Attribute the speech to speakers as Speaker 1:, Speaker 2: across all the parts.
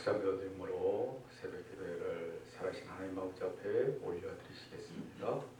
Speaker 1: 묵상교림으로 새벽 기도회를 살아신 하나님 아버지 앞에 올려드리시겠습니다.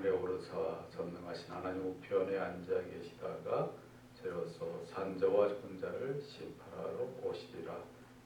Speaker 1: 하늘에 오르사 전능하신 하나님 우편에 앉아 계시다가 저로서 산자와 죽은 자를 심판하러 오시리라.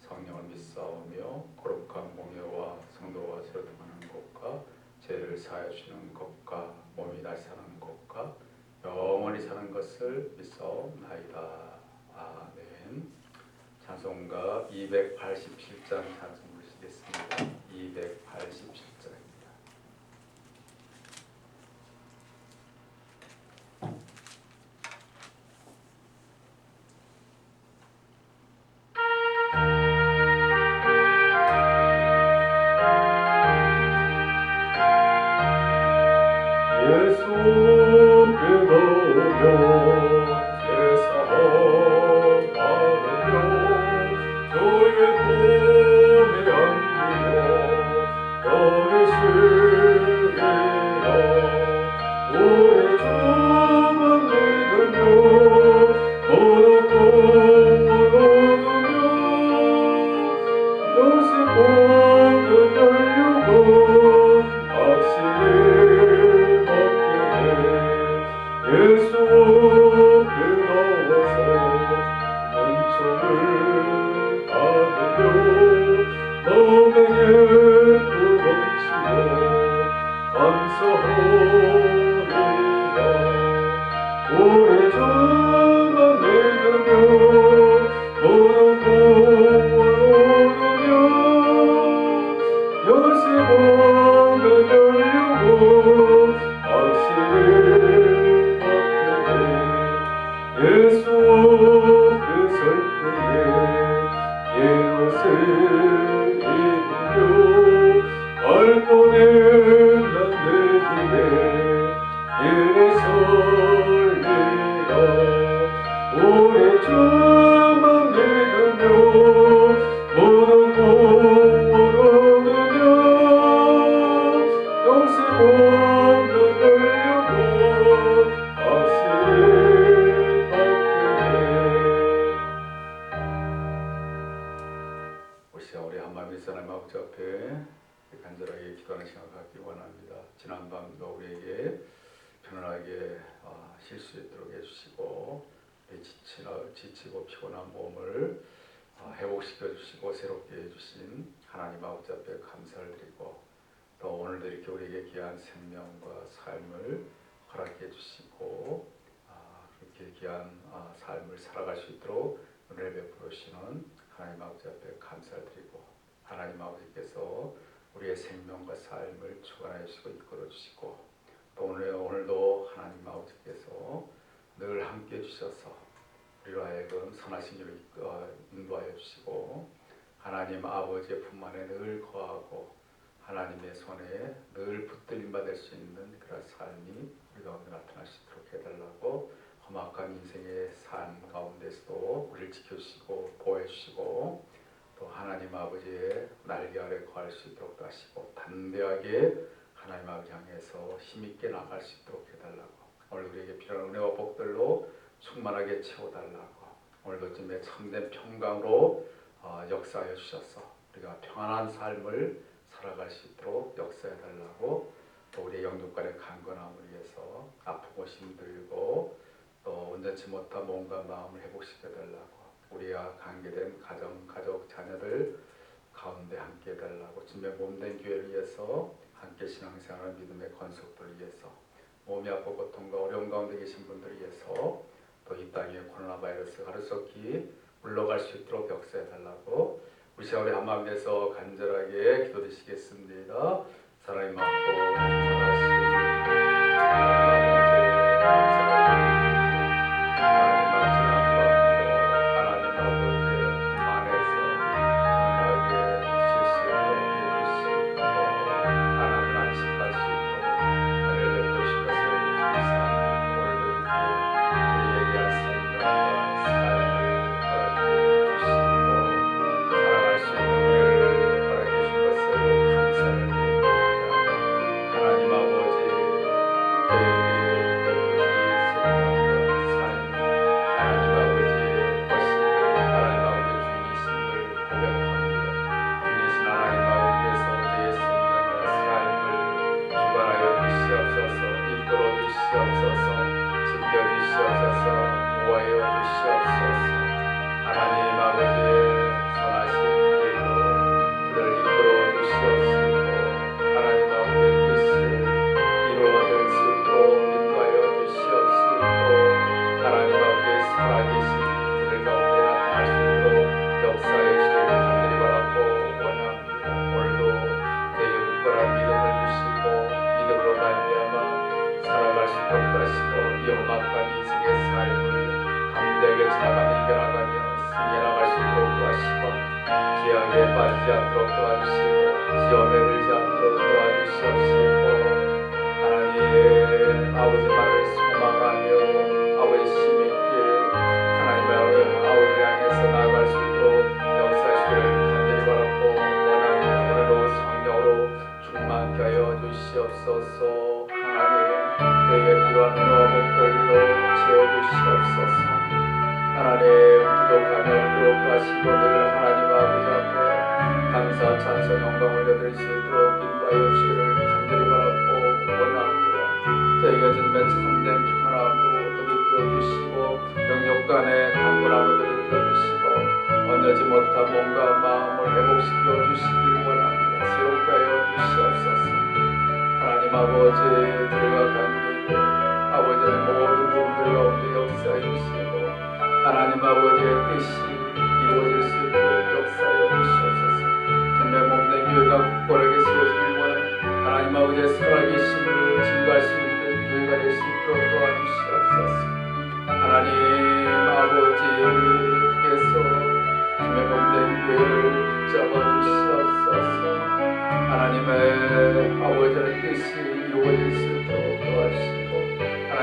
Speaker 1: 성령을 믿사오며 거룩한 공예와 성도와 세로통하는 것과 죄를 사하여 주는 것과 몸이 다시 사는 것과 영원히 사는 것을 믿사옵나이다. 아멘. 찬송가 287장 찬송 지치고 피곤한 몸을 아, 회복시켜 주시고 새롭게 해주신 하나님 아버지 앞에 감사를 드리고 또 오늘도 이렇게 우리에게 귀한 생명과 삶을 허락해 주시고 아, 그렇게 귀한 아, 삶을 살아갈 수 있도록 은혜 베풀으시는 하나님 아버지 앞에 감사를 드리고 하나님 아버지께서 우리의 생명과 삶을 주관하여 주시고 이끌어 주시고 또 오늘 오늘도 하나님 아버지께서 늘 함께 해 주셔서 우리로 하여금 선하신 길을 이끌어 인도하여 주시고 하나님 아버지의 품 안에 늘 거하고 하나님의 손에 늘 붙들림 받을 수 있는 그런 삶이 우리 가운데 나타날 수 있도록 해달라고 험악한 인생의 삶 가운데서도 우리를 지켜주시고 보호해주시고 또 하나님 아버지의 날개 아래 거할 수 있도록 하시고 담대하게 하나님 아버지 향해서 힘있게 나갈 수 있도록 해달라고 오늘 우리에게 필요한 은혜와 복들로 충만하게 채워달라고 오늘도 쯤에 참된 평강으로 어, 역사해 주셔서 우리가 평안한 삶을 살아갈 수 있도록 역사해 달라고 또 우리의 영육간의 강건함을 위해서 아프고 힘들고 또 온전치 못한 몸과 마음을 회복시켜 달라고 우리와 관계된 가정, 가족, 자녀들 가운데 함께 해달라고 주님의 몸된 교회를 위해서 함께 신앙생활 믿음의 건속들을 위해서 몸이 아프고 고통과 어려움 가운데 계신 분들을 위해서 또또이 땅에 코로나 바이러스 가르쳤기 물러갈 수 있도록 역사해 달라고 우리 시간에 한마음에서 간절하게 기도드리시겠습니다. 은혜와 복들로 채워주시옵소서. 하나님 부족하며 부족하시고 늘 하나님 아버지 앞에 감사 찬송 영광 올려드릴 수 있도록 인도하여 주시기를 간절히 바라고 원합니다. 저희가 주님의 참된 평안함으로 도비켜 주시고 영역 간의 강군함을 들려주시고 언제지 못한 몸과 마음을 회복시켜 주시길 원합니다. 새롭게 하여 주시옵소서. 하나님 아버지 들과 관계 아버지의 모든 분들 가운데 역사해 주시고 하나님 아버지의 뜻이 이루어질 수 있도록 역사해 주시옵소서. 전매 몸된 교회가 굳건하게 세워지길 원합니다 하나님 아버지의 살아계심을 증거할 수 있는 교회가 될 수 있도록 도와주시옵소서. 하나님 아버지께서 전매 몸된 교회를 붙잡아 주시옵소서. 하나님의 아버지의 뜻이 이루어질 수 있도록 도와주시고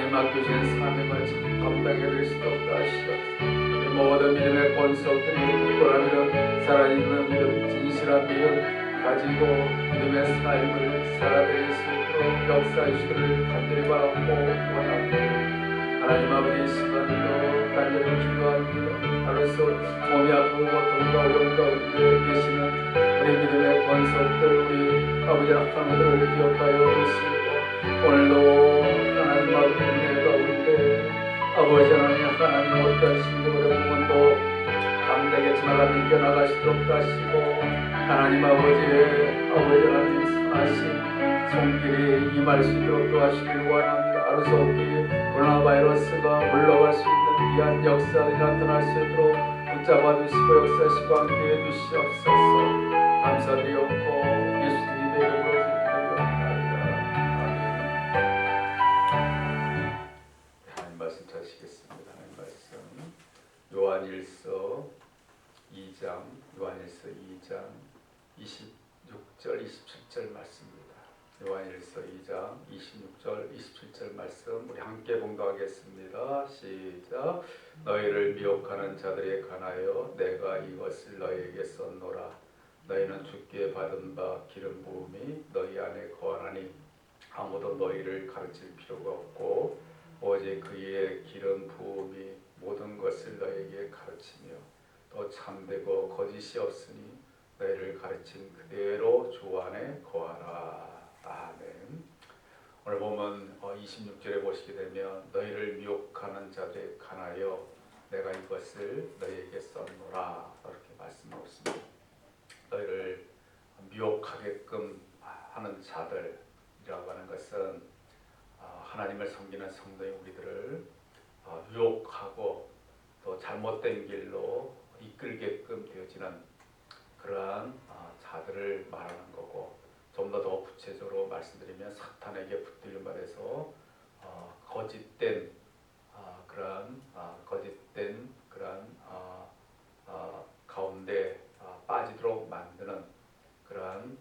Speaker 1: 하나님 맡기신 사명을 감당해낼 수 있도록 도와주시옵소서 이 모든 믿음의 권속들이 믿음 살아있는 믿음 진실한 믿음 가지고 믿음의 삶을 살아낼 수 있도록 역사해 주시기를 간절히 바라고 원합니다. 하나님 아버지 이 시간도 간절히 기도합니다. 하루서 몸이 아프고 고통과 어려움 가운데 계시는 우리 믿음의 권속들 우리 아버지 악함들을 기억하여 주시고 오늘도 하나님 아버지 은혜 가운데 아버지 하나님 하나님 어떤 신경을 부분도 감되게 지나가며 이겨나가시도록 하시고 하나님 아버지의 아버지 하나님 선하신 손길이 임할 수 있도록 도와주시길 원합니다. 없기 코로나 바이러스가 물러갈 수 있는 귀한 역사가 나타날 수 있도록 붙잡아 주시고 역사하시고 함께 해 주시옵소서. 감사드리옵고 요한일서 2장 요한일서 2장 26절 27절 말씀입니다. 요한일서 2장 26절 27절 말씀 우리 함께 봉독하겠습니다. 시작. 너희를 미혹하는 자들에 관하여 내가 이것을 너희에게 썼노라. 너희는 주께 받은 바 기름 부음이 너희 안에 거하나니 아무도 너희를 가르칠 필요가 없고 오직 그의 기름 부음이 모든 것을 너희에게 가르치며 또 참되고 거짓이 없으니 너희를 가르친 그대로 주 안에 거하라. 아멘. 오늘 보면 26절에 보시게 되면 너희를 미혹하는 자들에 관하여 내가 이것을 너희에게 썼노라. 이렇게 말씀하고 있습니다. 너희를 미혹하게끔 하는 자들이라고 하는 것은 어, 하나님을 섬기는 성도인 우리들을 어, 유혹하고 잘못된 길로 이끌게끔 되어지는 그러한 아, 자들을 말하는 거고 좀 더 더 구체적으로 말씀드리면 사탄에게 붙들린 말에서 어, 거짓된 아, 그러한 아, 거짓된 그러한 아, 아, 가운데 아, 빠지도록 만드는 그러한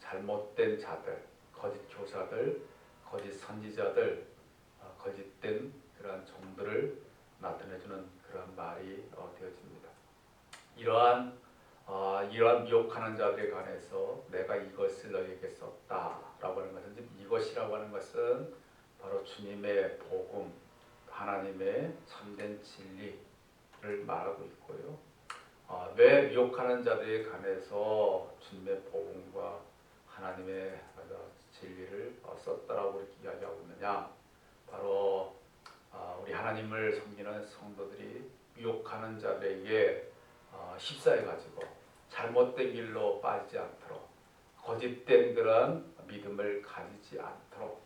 Speaker 1: 잘못된 자들, 거짓 교사들, 거짓 선지자들, 아, 거짓된 그러한 종들을 나타내주는 말이 어, 되어집니다. 이러한 어, 이러한 미혹하는 자들에 관해서 내가 이것을 너에게 썼다라고 하는 것은 이것이라고 하는 것은 바로 주님의 복음, 하나님의 참된 진리를 말하고 있고요. 어, 왜 미혹하는 자들에 관해서 주님의 복음과 하나님의 어, 진리를 어, 썼다라고 이렇게 이야기하고 있느냐? 바로 어, 우리 하나님을 섬기는 성도들이 미혹하는 자들에게 어, 휩싸여 가지고 잘못된 길로 빠지지 않도록 거짓된 그런 믿음을 가지지 않도록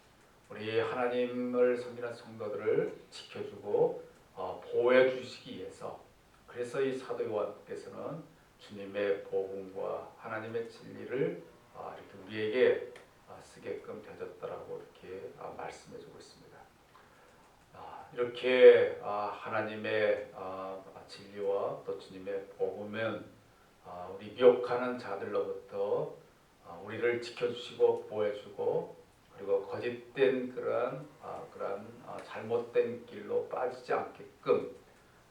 Speaker 1: 우리 하나님을 섬기는 성도들을 지켜주고 어, 보호해 주시기 위해서 그래서 이 사도 요한께서는 주님의 복음과 하나님의 진리를 어, 이렇게 우리에게 어, 쓰게끔 되졌다라고 이렇게 어, 말씀해 주고 있습니다. 아, 이렇게 아, 하나님의 아, 진리와 또 주님의 복음은 아, 우리 미혹하는 자들로부터 아, 우리를 지켜주시고 보호해주고 그리고 거짓된 그러한 아, 그러한 아, 잘못된 길로 빠지지 않게끔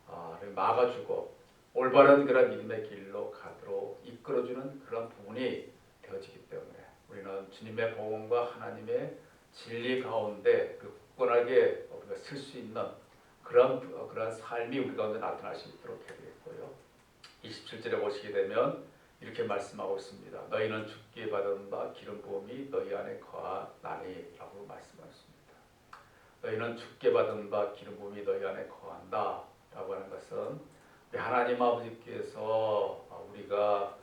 Speaker 1: 아, 막아주고 올바른 그런 믿음의 길로 가도록 이끌어주는 그런 부분이 되어지기 때문에 우리는 주님의 복음과 하나님의 진리 가운데 그 굳건하게 우리가 쓸 수 있는 그런 어, 그런 삶이 우리 가운데 나타날 수 있도록 해야 되겠고요. 27절에 보시게 되면 이렇게 말씀하고 있습니다. 너희는 죽게 받은 바 기름 부음이 너희 안에 거하나니라고 말씀하셨습니다. 너희는 죽게 받은 바 기름 부음이 너희 안에 거한다라고 하는 것은 하나님 아버지께서 어, 우리가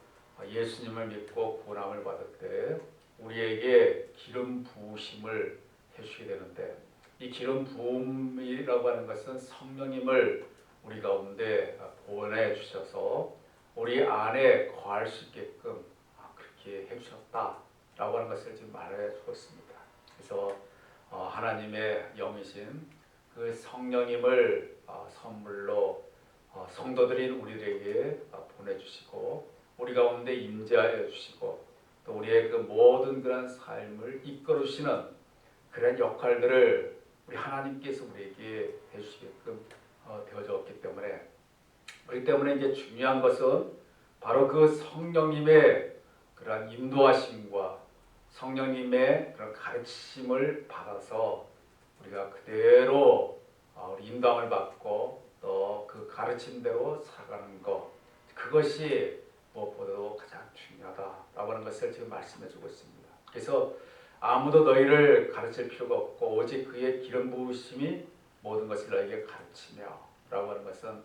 Speaker 1: 예수님을 믿고 구원함을 받을 때 우리에게 기름 부으심을 해주시게 되는데 이 기름 부음이라고 하는 것은 성령님을 우리 가운데 보내 주셔서 우리 안에 거할 수 있게끔 아, 그렇게 해주셨다라고 하는 것을 지금 말해 주고 있습니다. 그래서 어, 하나님의 영이신 그 성령님을 어, 선물로 어, 성도들인 우리에게 어, 보내주시고 우리 가운데 임재하여 주시고 또 우리의 그 모든 그런 삶을 이끌으시는 그런 역할들을 우리 하나님께서 우리에게 해주시게끔 어, 되어졌기 때문에 그렇기 때문에 이제 중요한 것은 바로 그 성령님의 그러한 인도하심과 성령님의 그런 가르침을 받아서 우리가 그대로 어, 우리 인도함을 받고 또 그 가르침대로 살아가는 것 그것이 무엇보다도 가장 중요하다라고 하는 것을 지금 말씀해주고 있습니다. 그래서 아무도 너희를 가르칠 필요가 없고 오직 그의 기름 부으심이 모든 것을 너에게 가르치며라고 하는 것은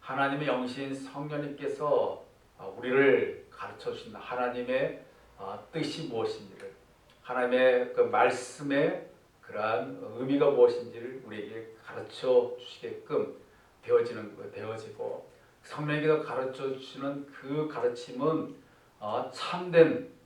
Speaker 1: 하나님의 영신 성령님께서 어, 우리를 가르쳐 주신 하나님의 어, 뜻이 무엇인지를 하나님의 그 말씀의 그러한 의미가 무엇인지를 우리에게 가르쳐 주시게끔 되어지는 거 되어지고 성령께서 가르쳐 주시는 그 가르침은 어, 참된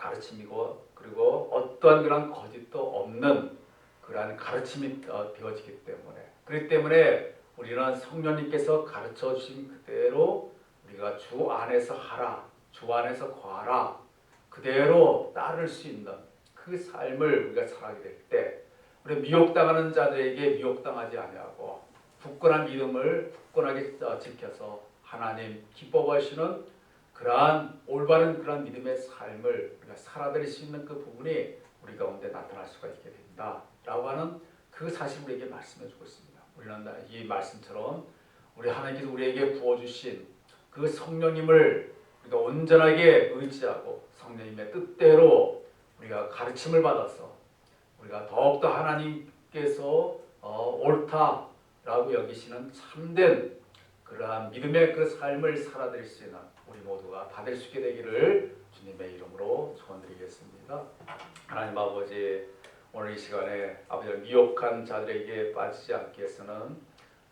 Speaker 1: 가르침이고 그리고 어떠한 그런 거짓도 없는 그러한 가르침이 어, 되어지기 때문에. 그렇기 때문에 우리는 성령님께서 가르쳐 주신 그대로 우리가 주 안에서 하라 주 안에서 거하라 그대로 따를 수 있는 그 삶을 우리가 살아가게 될 때 우리 미혹당하는 자들에게 미혹당하지 아니하고 굳건한 믿음을 굳건하게 어, 지켜서 하나님 기뻐하시는 그러한 올바른 그러한 믿음의 삶을 우리가 살아드릴 수 있는 그 부분이 우리 가운데 나타날 수가 있게 된다라고 하는 그 사실 우리에게 말씀해 주고 있습니다. 우리는 이 말씀처럼 우리 하나님께서 우리에게 부어 주신 그 성령님을 우리가 온전하게 의지하고 성령님의 뜻대로 우리가 가르침을 받아서 우리가 더욱더 하나님께서 어, 옳다라고 여기시는 참된 그러한 믿음의 그 삶을 살아드릴 수 있는 우리 모두가 다될수 있게 되기를 주님의 이름으로 축원드리겠습니다. 하나님 아버지 오늘 이 시간에 아버지 미혹한 자들에게 빠지지 않게 해서는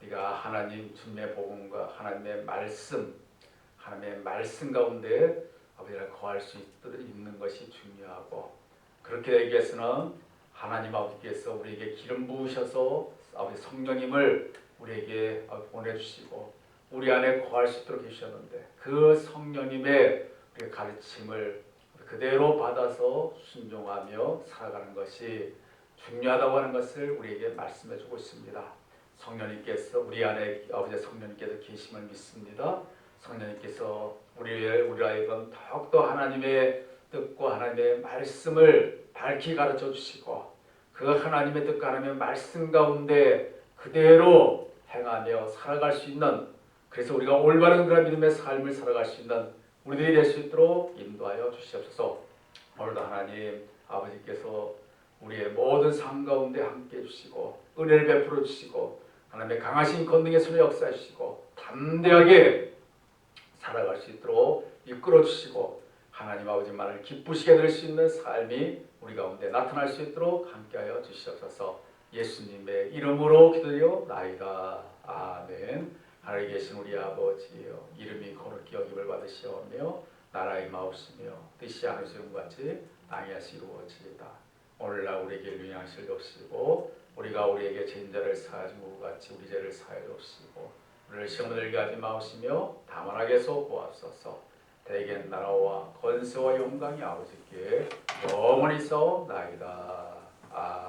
Speaker 1: 네가 하나님 주님의 복음과 하나님의 말씀 하나님의 말씀 가운데 아버지가 거할 수 있는 것이 중요하고 그렇게 되기 위해서는 하나님 아버지께서 우리에게 기름 부으셔서 아버지 성령님을 우리에게 보내주시고 우리 안에 거할 수 있도록 해주셨는데 그 성령님의 가르침을 그대로 받아서 순종하며 살아가는 것이 중요하다고 하는 것을 우리에게 말씀해 주고 있습니다. 성령님께서 우리 안에 아버지 성령님께서 계심을 믿습니다. 성령님께서 우리의 우리 하여금 더욱더 하나님의 뜻과 하나님의 말씀을 밝히 가르쳐 주시고 그 하나님의 뜻과 하나님의 말씀 가운데 그대로 행하며 살아갈 수 있는 그래서 우리가 올바른 그런 믿음의 삶을 살아갈 수 있는 우리들이 될 수 있도록 인도하여 주시옵소서. 오늘도 하나님 아버지께서 우리의 모든 삶 가운데 함께 해주시고 은혜를 베풀어 주시고 하나님의 강하신 권능의 손에 역사해 주시고 담대하게 살아갈 수 있도록 이끌어 주시고 하나님 아버지만을 기쁘시게 될수 있는 삶이 우리 가운데 나타날 수 있도록 함께하여 주시옵소서. 예수님의 이름으로 기도드려 나이다. 아멘. 하늘에 계신 우리 아버지여 이름이 거룩히 여김을 받으시오며 나라의 마옵시며 뜻이 하늘에서 같이 땅에서 이루어지이다. 오늘날 우리에게 유양실 주시고 우리가 우리에게 죄인자를 사하지 무 같이 우리 죄를 사하여 주시고 우리를 시험에 들게 하지 마옵시며 다만하게 해서 보옵소서. 대개 나라와 권세와 영광이 아버지께 영원히 있어나이다. 아.